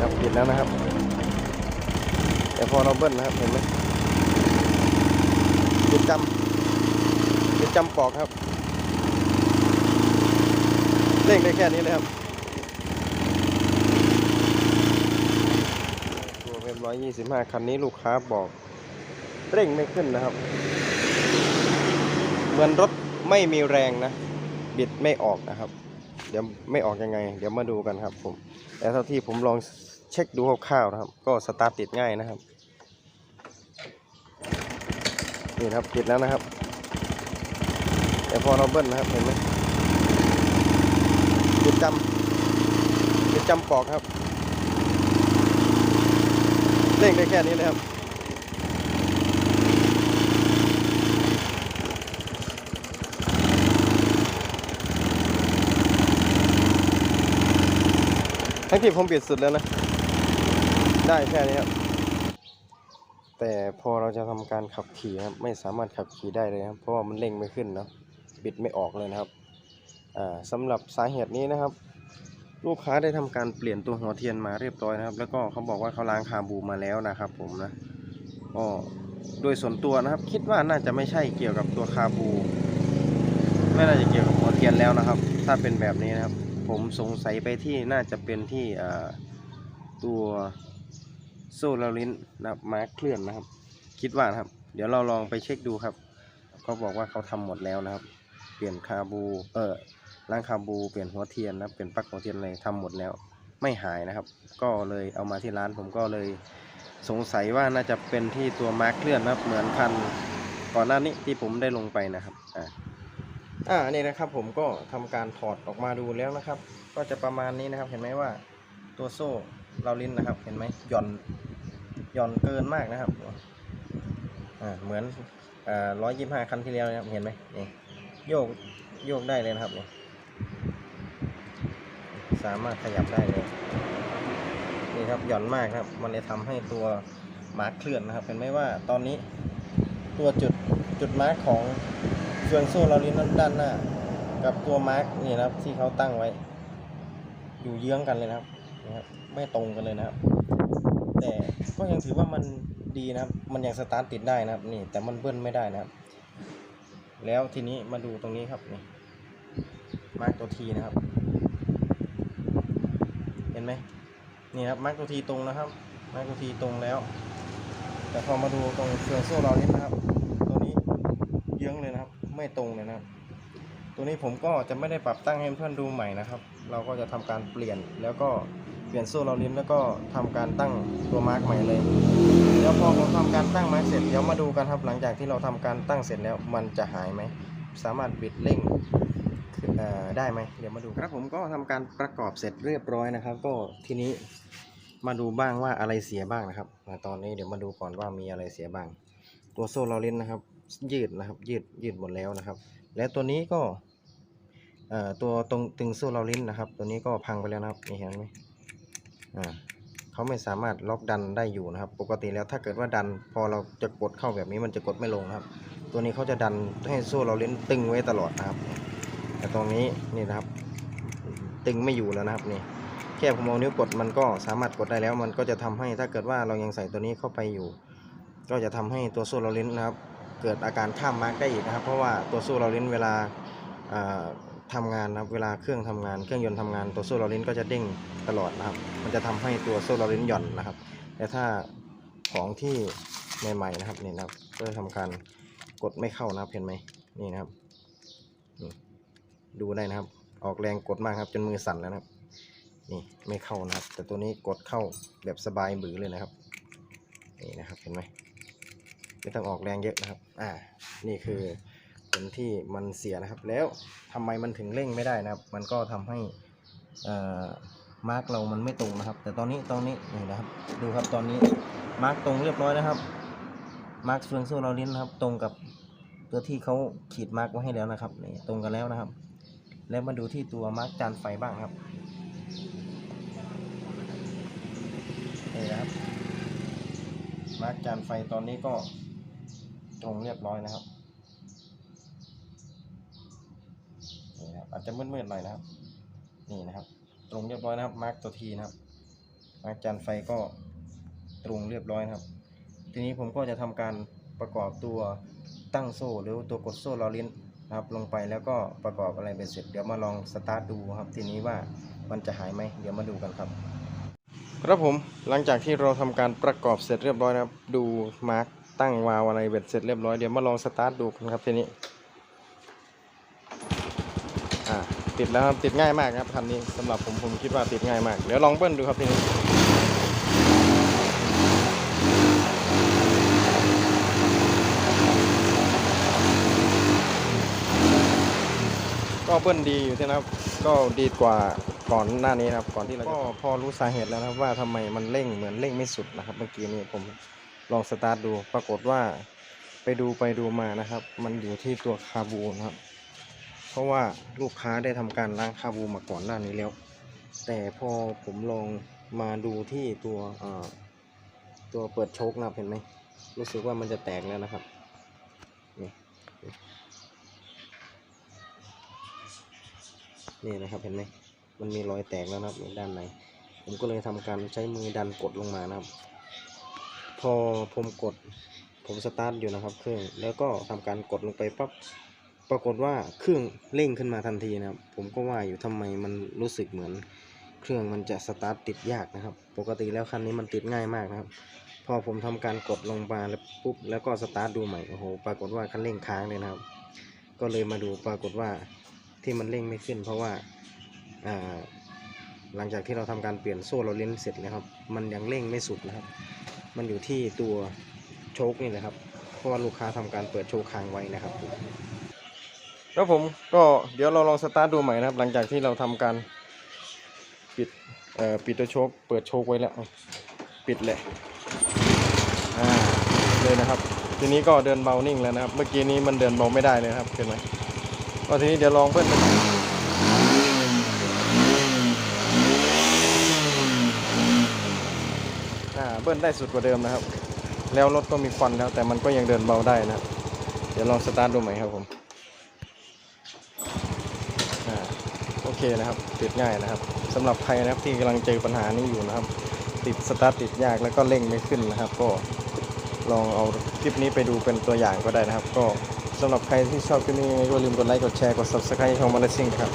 ครับปิดแล้วนะครับ แต่พอเราเบิ้ลนะครับเห็นไหมปิดจำปิดจำปอกครับเร่งได้แค่นี้เลยครับตัวเป็นร้อยยี่สิบห้าคันนี้ลูกค้าบอก เร่งไม่ขึ้นนะครับ เหมือนรถไม่มีแรงนะ บิดไม่ออกนะครับ เดี๋ยวไม่ออกยังไง เดี๋ยวมาดูกันครับผม แต่เท่าที่ผมลอง เช็คดูคร่าวๆนะครับ ก็สตาร์ทติดง่ายนะครับนี่นะครับติดแล้วนะครับแต่พอเราเบิ้ลนะครับเห็นไหมติดจำติดจำปอกครับเร่งได้แค่นี้เลยครับทั้งที่ผมปิดสุดแล้วนะ ได้แค่นี้ครับ แต่พอเราจะทำการขับขี่ครับไม่สามารถขับขี่ได้เลยครับ เพราะว่ามันเร่งไม่ขึ้นเนะบิดไม่ออกเลยนะครับอ่าสำหรับสาเหตุนี้นะครับ ลูกค้าได้ทำการเปลี่ยนตัวหัวเทียนมาเรียบร้อยนะครับ แล้วก็เขาบอกว่าเขาล้างคาบูมาแล้วนะครับ ผมนะก็โดยส่วนตัวนะครับ คิดว่าน่าจะไม่ใช่เกี่ยวกับตัวคาบูไม่น่าจะเกี่ยวกับหัวเทียนแล้วนะครับ ถ้าเป็นแบบนี้นะครับ ผมสงสัยไปที่น่าจะเป็นที่ตัว โซ่ลาลิ้นนะครับมาร์คเคลื่อนนะครับ คิดว่านะครับ เดี๋ยวเราลองไปเช็คดูครับเขาบอกว่าเขาทำหมดแล้วนะครับ เปลี่ยนคาบูเออล้างคาบูเปลี่ยนหัวเทียนนะเปลี่ยนปลั๊กหัวเทียนอะไรทำหมดแล้ว ไม่หายนะครับ ก็เลยเอามาที่ร้านผมก็เลยสงสัยว่าน่าจะเป็นที่ตัวมาร์คเคลื่อนนะครับเหมือนคันก่อนหน้านี้ที่ผมได้ลงไปนะครับอ่าอ่านี่นะครับผมก็ทำการถอดออกมาดูแล้วนะครับ ก็จะประมาณนี้นะครับ เห็นไหมว่าตัวโซ่เราลิ้นนะครับ เห็นไหมหย่อน หย่อนเกินมากนะครับเหมือนร้อยยี่ห้าคันที่แล้วนะครับเห็นไหมนี่โยกโยกได้เลยนะครับนี่สามารถขยับได้เลยนี่ครับหย่อนมากครับ มันเลยทำให้ตัวมาร์คเคลื่อนนะครับเห็นไหมว่าตอนนี้ตัวจุดจุดมาร์คของเฟืองโซ่เราลิ้นด้านหน้า กับตัวมาร์กนี่นะครับที่เขาตั้งไว้ อยู่เยื้องกันเลยนะครับนะครับไม่ตรงกันเลยนะครับ แต่ก็ยังถือว่ามันดีนะครับมันยังสตาร์ทติดได้นะครับนี่แต่มันเบิ้ลไม่ได้นะครับ แล้วทีนี้มาดูตรงนี้ครับนี่มาร์กตัวทีนะครับ เห็นไหมนี่ครับมาร์กตัวทีตรงนะครับมาร์กตัวทีตรงแล้ว แต่พอมาดูตรงเฟืองโซ่เราลิ้นนะครับ ตัวนี้เยื้องเลยนะครับ ไม่ตรงเลยนะครับ ตัวนี้ผมก็จะไม่ได้ปรับตั้งให้เพื่อนดูใหม่นะครับ เราก็จะทำการเปลี่ยนแล้วก็ เปลี่ยนโซ่เราลิ้นแล้วก็ทำการตั้งตัวมาร์กใหม่เลยเดี๋ยวพอผมทำการตั้งมาร์กเสร็จเดี๋ยวมาดูกันครับหลังจากที่เราทำการตั้งเสร็จแล้วมันจะหายไหมสามารถบิดเร่งได้ไหมเดี๋ยวมาดูครับผมก็ทำการประกอบเสร็จเรียบร้อยนะครับ ก็ทีนี้มาดูบ้างว่าอะไรเสียบ้างนะครับอ่ตอนนี้เดี๋ยวมาดูก่อนว่ามีอะไรเสียบ้าง ตัวโซ่เราลิ้นนะครับ ยืดนะครับ ยืดยืดหมดแล้วนะครับ และตัวนี้ก็ตัวตรงตึงโซ่เราลิ้นนะครับ ตัวนี้ก็พังไปแล้วนะครับเห็นไหม เขาไม่สามารถล็อกดันได้อยู่นะครับ ปกติแล้วถ้าเกิดว่าดัน พอเราจะกดเข้าแบบนี้มันจะกดไม่ลงนะครับ ตัวนี้เขาจะดันให้โซ่เราลิ้นตึงไว้ตลอดนะครับ แต่ตรงนี้นี่นะครับ ตึงไม่อยู่แล้วนะครับนี่แค่ผมเอานิ้วกดมันก็สามารถกดได้แล้ว มันก็จะทำให้ถ้าเกิดว่าเรายังใส่ตัวนี้เข้าไปอยู่ ก็จะทำให้ตัวโซ่เราลิ้นนะครับ เกิดอาการข้ามมาร์กได้อีกนะครับ เพราะว่าตัวโซ่เราลิ้นเวลา อ่าทำงานนะครับเวลาเครื่องทำงาน เครื่องยนต์ทำงานตัวโซ่เราลิ้นก็จะเด้งตลอดนะครับ มันจะทำให้ตัวโซ่เราลิ้นหย่อนนะครับ แต่ถ้าของที่ใหม่ๆนะครับนี่นะครับก็จะทำการกดไม่เข้านะครับเห็นไหมนี่นะครับดูได้นะครับ ออกแรงกดมากครับจนมือสั่นแล้วนะครับ นี่ไม่เข้านะครับ แต่ตัวนี้กดเข้าแบบสบายบือเลยนะครับนี่นะครับเห็นไหมไม่ต้องออกแรงเยอะนะครับ อ่า นี่คือ ผลที่มันเสียนะครับ แล้วทำไมมันถึงเร่งไม่ได้นะครับ มันก็ทำให้มาร์กเรามันไม่ตรงนะครับ แต่ตอนนี้ตอนนี้นี่นะครับ ดูครับตอนนี้มาร์กตรงเรียบร้อยนะครับมาร์กเฟืองโซ่เราลิ้นนะครับ ตรงกับตัวที่เขาขีดมาร์กไว้ให้แล้วนะครับนี่ตรงกันแล้วนะครับ แล้วมาดูที่ตัวมาร์กจานไฟบ้างครับนี่นะครับมาร์กจานไฟตอนนี้ก็ตรงเรียบร้อยนะครับนี่นะครับ อาจจะมืดๆหน่อยนะครับ นี่นะครับ ตรงเรียบร้อยนะครับ มาร์กตัวทีนะครับอาร์กจารย์ไฟก็ตรงเรียบร้อยนะครับ ทีนี้ผมก็จะทำการประกอบตัวตั้งโซ่หรือตัวกดโซ่ลอลิ้นนะครับ ลงไปแล้วก็ประกอบอะไรไปเสร็จ เดี๋ยวมาลองสตาร์ทดูครับ ทีนี้ว่ามันจะหายไหมเดี๋ยวมาดูกันครับ ครับผมหลังจากที่เราทำการประกอบเสร็จเรียบร้อยนะครับ ดูมาร์กตั้งวาล์วอะไรเบ็ดเสร็จเรียบร้อยเดี๋ยวมาลองสตาร์ทดูกันครับทีนี้อ่า ติดแล้วครับติดง่ายมากครับคันนี้สำหรับผมผมคิดว่าติดง่ายมาก เดี๋ยวลองเบิ้ลดูครับทีนี้ก็เบิ้ลดีอยู่ที่นะครับ ก็ดีกว่าก่อนหน้านี้นะครับ ก่อนที่เราก็พอรู้สาเหตุแล้วนะครับ ว่าทำไมมันเร่งเหมือนเร่งไม่สุดนะครับ เมื่อกี้นี้ผมลองสตาร์ทดู ปรากฏว่าไปดูไปดูมานะครับ มันอยู่ที่ตัวคาบูนะครับ เพราะว่าลูกค้าได้ทำการล้างคาบูมาก่อนหน้านี้แล้ว แต่พอผมลองมาดูที่ตัวตัวเปิดโชคนะครับเห็นไหมรู้สึกว่ามันจะแตกแล้วนะครับนี่นี่นะครับเห็นไหมมันมีรอยแตกแล้วนะครับในด้านในผมก็เลยทำการใช้มือดันกดลงมานะครับ พอผมกดผมสตาร์ทอยู่นะครับเครื่องแล้วก็ทำการกดลงไปปั๊บ ปรากฏว่าเครื่องเร่งขึ้นมาทันทีนะครับ ผมก็ว่าอยู่ทำไมมันรู้สึกเหมือน เครื่องมันจะสตาร์ทติดยากนะครับ ปกติแล้วคันนี้มันติดง่ายมากนะครับ พอผมทำการกดลงมาแล้วปุ๊บแล้วก็สตาร์ทดูใหม่โอ้โหปรากฏว่าคันเร่งค้างเลยนะครับ ก็เลยมาดูปรากฏว่าที่มันเร่งไม่ขึ้น เพราะว่าหลังจากที่เราทำการเปลี่ยนโซ่เราเล่นเสร็จแล้วครับ มันยังเร่งไม่สุดนะครับ มันอยู่ที่ตัวโชคนี่แหละครับ เพราะว่าลูกค้าทำการเปิดโชคค้างไว้นะครับ แล้วผมก็เดี๋ยวเราลองสตาร์ทดูใหม่นะครับ หลังจากที่เราทำการปิดเอ่อปิดตัวโชคเปิดโชคไว้แล้ว ปิดเลยอ่าเลยนะครับ ทีนี้ก็เดินเบานิ่งแล้วนะครับ เมื่อกี้นี้มันเดินเบาไม่ได้เลยครับเห็นไหมก็ทีนี้เดี๋ยวลองเพิ่มเป็นอ่าเบิ้ลได้สุดกว่าเดิมนะครับ แล้วรถก็มีควันแล้วแต่มันก็ยังเดินเบาได้นะครับเดี๋ยวลองสตาร์ทดูใหม่ครับผมอ่าโอ เคนะครับ ติดง่ายนะครับสำหรับใครนะครับที่กำลังเจอปัญหานี้อยู่นะครับ ติดสตาร์ทติดยากแล้วก็เร่งไม่ขึ้นนะครับ ก็ลองเอาคลิปนี้ไปดูเป็นตัวอย่างก็ได้นะครับ ก็สำหรับใครที่ชอบคลิปนี้ก็อย่าลืมกดไลค์กดแชร์กด subscribe ช่องมาเลซิ่งครับ